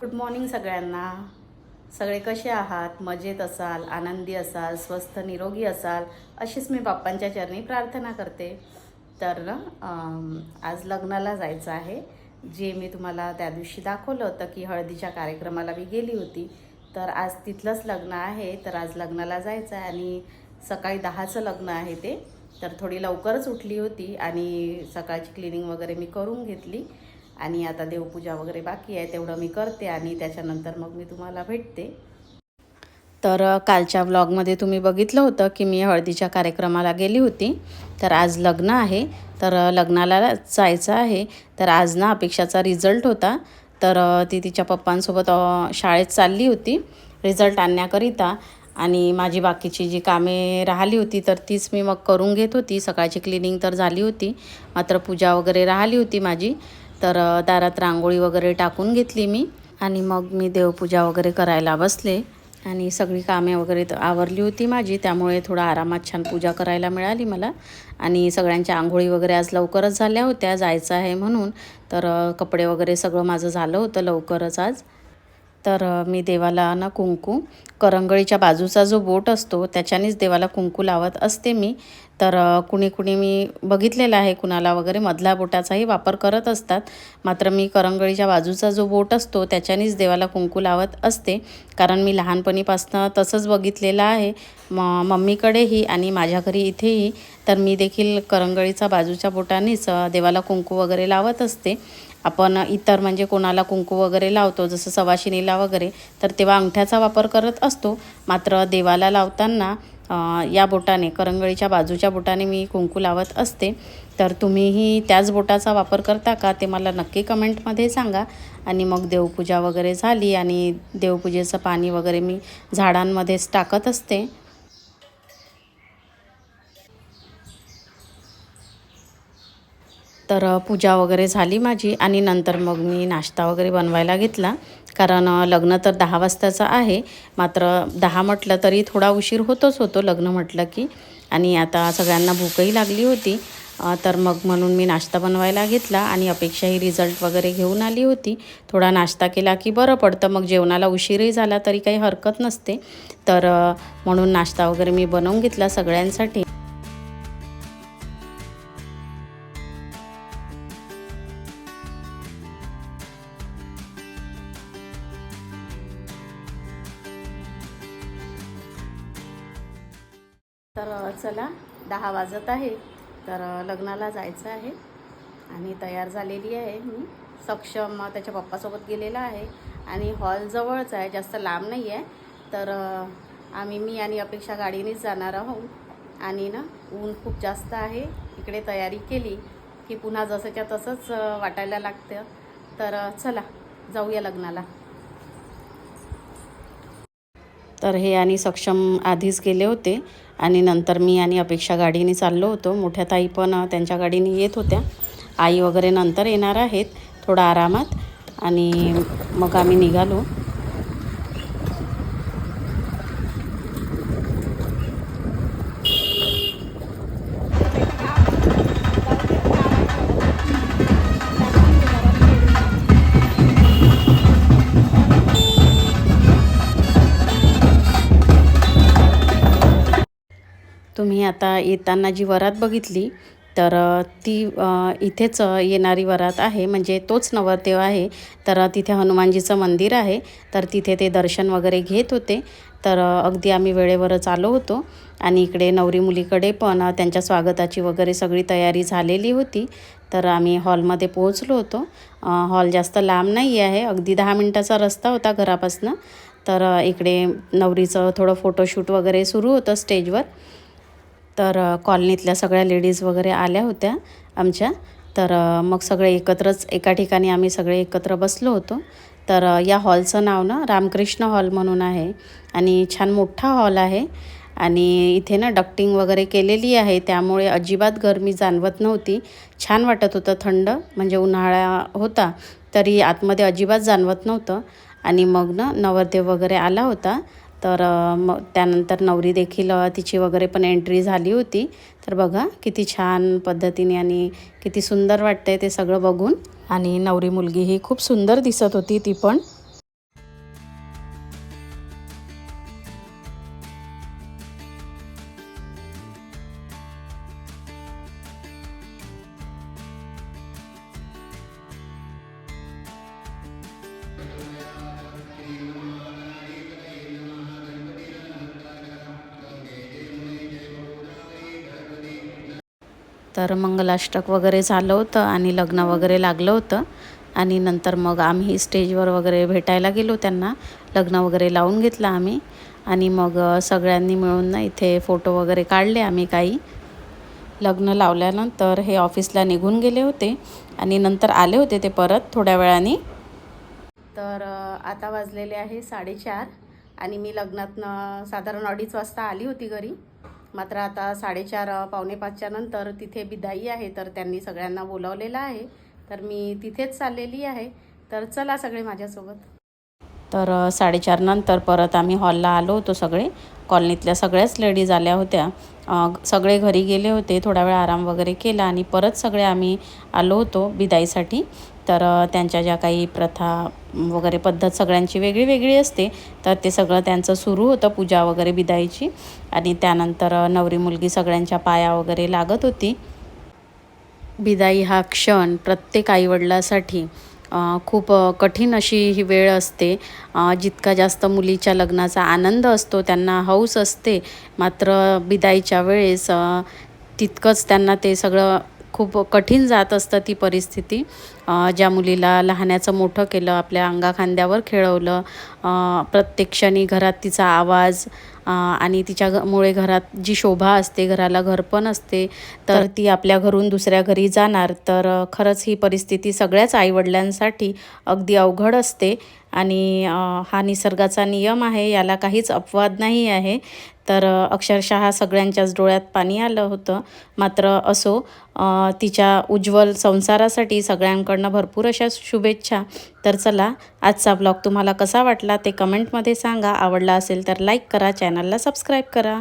Good morning सगळ्यांना. सगळे कसे आहात? मजेत असाल? आनंदी असाल? स्वस्थ निरोगी असाल? अशीच मी बाप्पांच्या चरणी प्रार्थना करते. तर ना आज लग्नाला जायचं आहे. जे मी तुम्हाला त्या दिवशी दाखवलं होतं की हळदीच्या कार्यक्रमाला मी गेली होती. तर आज तिथलंच लग्न आहे. तर आज लग्नाला जायचं आहे आणि सकाळी दहाचं लग्न आहे ते. तर थोडी लवकरच उठली होती आणि सकाळची क्लिनिंग वगैरे मी करून घेतली. आणि आता देवपूजा वगैरे बाकी आहे तेवढं मी करते आणि त्याच्यानंतर मग मी तुम्हाला भेटते. तर कालच्या व्लॉगमध्ये तुम्ही बघितलं होतं की मी हळदीच्या कार्यक्रमाला गेली होती. तर आज लग्न आहे. तर लग्नाला जायचं आहे. तर आज ना अपेक्षाचा रिझल्ट होता. तर ती तिच्या पप्पांसोबत शाळेत चालली होती. रिझल्ट आणण्याकरिता. आणि माझी बाकीची जी कामे राहिली होती तर तीच मी मग करून घेत होती. सकाळची क्लिनिंग तर झाली होती. मात्र पूजा वगैरे राहिली होती माझी. तर दारात रांगोळी वगैरे टाकून घेतली मी आणि मग मी देवपूजा वगैरे करायला बसले आणि सगळी कामे वगैरे आवरली होती माझी. त्यामुळे थोडा आरामात छान पूजा करायला मिळाली मला. आणि सगळ्यांच्या आंघोळी वगैरे आज लवकरच झाल्या होत्या जायचं आहे म्हणून. तर कपडे वगैरे सगळं माझं झालं होतं लवकरच आज. तर मी देवाला ना कुंकू करंगळीच्या बाजूचा जो बोट असतो त्याच्यानेच देवाला कुंकू लावत असते मी. तर कुणी कुणी मी बघितलेलं आहे कुणाला वगैरे मधल्या बोटाचाही वापर करत असतात. मात्र मी करंगळीच्या बाजूचा जो बोट असतो त्याच्यानेच देवाला कुंकू लावत असते. कारण मी लहानपणीपासनं तसंच बघितलेलं आहे. म मम्मीकडेही आणि माझ्या घरी इथेही तर मी देखील करंगळीचा बाजूच्या बोटानेच देवाला कुंकू वगैरे लावत असते. आपण इतर म्हणजे कोणाला कुंकू वगैरे लावतो जसं सवाशिनीला वगैरे तर तेव्हा अंगठ्याचा वापर करत असतो. मात्र देवाला लावताना या बोटाने करंगळीच्या बाजूच्या बोटाने मी कुंकू लावत असते. तर तुम्हीही त्याच बोटाचा वापर करता का ते मला नक्की कमेंटमध्ये सांगा. आणि मग देवपूजा वगैरे झाली आणि देवपूजेचं पाणी वगैरे मी झाडांमध्येच टाकत असते. तर पूजा वगैरे झाली माझी आणि नंतर मग मी नाश्ता वगैरे बनवायला घेतला. कारण लग्न तर दहा वाजताचं आहे. मात्र दहा म्हटलं तरी थोडा उशीर होतोच होतो लग्न म्हटलं की. आणि आता सगळ्यांना भूकही लागली होती. तर मग म्हणून मी नाश्ता बनवायला घेतला आणि अपेक्षाही रिझल्ट वगैरे घेऊन आली होती. थोडा नाश्ता केला की बरं पडतं. मग जेवणाला उशीरही झाला तरी काही हरकत नसते. तर म्हणून नाश्ता वगैरे मी बनवून घेतला सगळ्यांसाठी. तर चला दहा वाजत आहे. तर लग्नाला जायचं आहे आणि तयार झालेली आहे मी. सक्षम त्याच्या पप्पासोबत गेलेला आहे आणि हॉल जवळच आहे जास्त लांब नाही आहे. तर आम्ही मी आणि अपेक्षा गाडीनेच जाणार आहोत. आणि ना ऊन खूप जास्त आहे. इकडे तयारी केली की पुन्हा जसंच्या तसंच वाटायला लागतं. तर चला जाऊया लग्नाला. तर हे आणि सक्षम आधीच गेले होते. आणि नंतर मी आणि अपेक्षा गाडीने चाललो होतो. मोठ्या ताई पण त्यांच्या गाडीने येत होत्या. आई वगैरे नंतर येणार आहेत थोडा आरामात आणि मग आम्ही निघालो. आता येताना जी वरात बघितली तर ती इथेच येणारी वरात आहे. म्हणजे तोच नवरदेव आहे. तर तिथे हनुमानजीचं मंदिर आहे. तर तिथे ते दर्शन वगैरे घेत होते. तर अगदी आम्ही वेळेवरच आलो होतो. आणि इकडे नवरी मुलीकडे पण त्यांच्या स्वागताची वगैरे सगळी तयारी झालेली होती. तर आम्ही हॉलमध्ये पोहोचलो होतो. हॉल जास्त लांब नाही आहे. अगदी दहा मिनटाचा रस्ता होता घरापासनं. तर इकडे नवरीचं थोडं फोटोशूट वगैरे सुरू होतं स्टेजवर. तर कॉलनीतल्या सगळ्या लेडीज वगैरे आल्या होत्या आमच्या. तर मग सगळे एकत्रच एका ठिकाणी आम्ही सगळे एकत्र बसलो होतो. तर या हॉलचं नाव ना रामकृष्ण हॉल म्हणून आहे आणि छान मोठा हॉल आहे आणि इथे ना डक्टिंग वगैरे केलेली आहे. त्यामुळे अजिबात गरमी जाणवत नव्हती. छान वाटत होतं थंड म्हणजे उन्हाळा होता तरी आतमध्ये अजिबात जाणवत नव्हतं. आणि मग ना नवरदेव वगैरे आला होता तर मग त्यानंतर नवरी देखील तिची वगैरे पण एंट्री झाली होती. तर बघा किती छान पद्धतीने आणि किती सुंदर वाटतंय ते सगळं बघून. आणि नवरी मुलगी ही खूप सुंदर दिसत होती ती पण. तर मंगलाष्टक वगैरे झालं होतं आणि लग्न वगैरे लागलं होतं. आणि नंतर मग आम्ही स्टेजवर वगैरे भेटायला गेलो त्यांना. लग्न वगैरे लावून घेतलं आम्ही. आणि मग सगळ्यांनी मिळून ना इथे फोटो वगैरे काढले आम्ही काही. लग्न लावल्यानंतर हे ऑफिसला निघून गेले होते. आणि नंतर आले होते ते परत थोड्या वेळाने. तर आता वाजलेले आहे साडेचार. आणि मी लग्नातनं साधारण अडीच वाजता आली होती घरी. मात्र आता साडेचार पावणेपाचच्या पावणे पाचच्या नंतर तिथे बिदाई आहे तर त्यांनी सगळ्यांना बोलावलेलं आहे. तर मी तिथेच चाललेली आहे. तर चला सगळे माझ्यासोबत. तर साडेचारनंतर परत आम्ही हॉलला आलो होतो सगळे. कॉलनीतल्या सगळ्याच लेडीज आल्या होत्या. सगळे घरी गेले होते थोडा वेळ आराम वगैरे केला आणि परत सगळे आम्ही आलो होतो बिदाईसाठी. तर त्यांच्या ज्या काही प्रथा वगैरे पद्धत सगळ्यांची वेगळी वेगळी असते तर ते सगळं त्यांचं सुरू होतं पूजा वगैरे बिदाईची. आणि त्यानंतर नवरी मुलगी सगळ्यांच्या पाया वगैरे लागत होती. बिदाई हा क्षण प्रत्येक आईवडिलासाठी खूप कठीण अशी ही वेळ असते. जितका जास्त मुलीच्या लग्नाचा आनंद असतो त्यांना हौस असते. मात्र बिदाईच्या वेळेस तितकंच त्यांना ते सगळं खूप कठीण जात असतं ती परिस्थिती. ज्या मुलीला लहानाचं मोठं केलं आपल्या अंगाखांद्यावर खेळवलं प्रत्येक क्षणी घरात तिचा आवाज आणि तिच्या घ- मुळे घरात जी शोभा असते घराला घरपण असते तर ती आपल्या घरून दुसऱ्या घरी जाणार. तर खरंच ही परिस्थिती सगळ्याच आईवडिलांसाठी अगदी अवघड असते. आणि हा निसर्गाचा नियम आहे याला काहीच अपवाद नाही आहे. तर अक्षरशः सगळ्यांच्याच डोळ्यात पाणी आलं होतं. मात्र असो तिच्या उज्ज्वल संसारासाठी सगळ्यांकडनं भरपूर अशा शुभेच्छा. तर चला आजचा ब्लॉग तुम्हाला कसा वाटला ते कमेंटमध्ये सांगा. आवडला असेल तर लाईक करा चॅनलला सबस्क्राईब करा.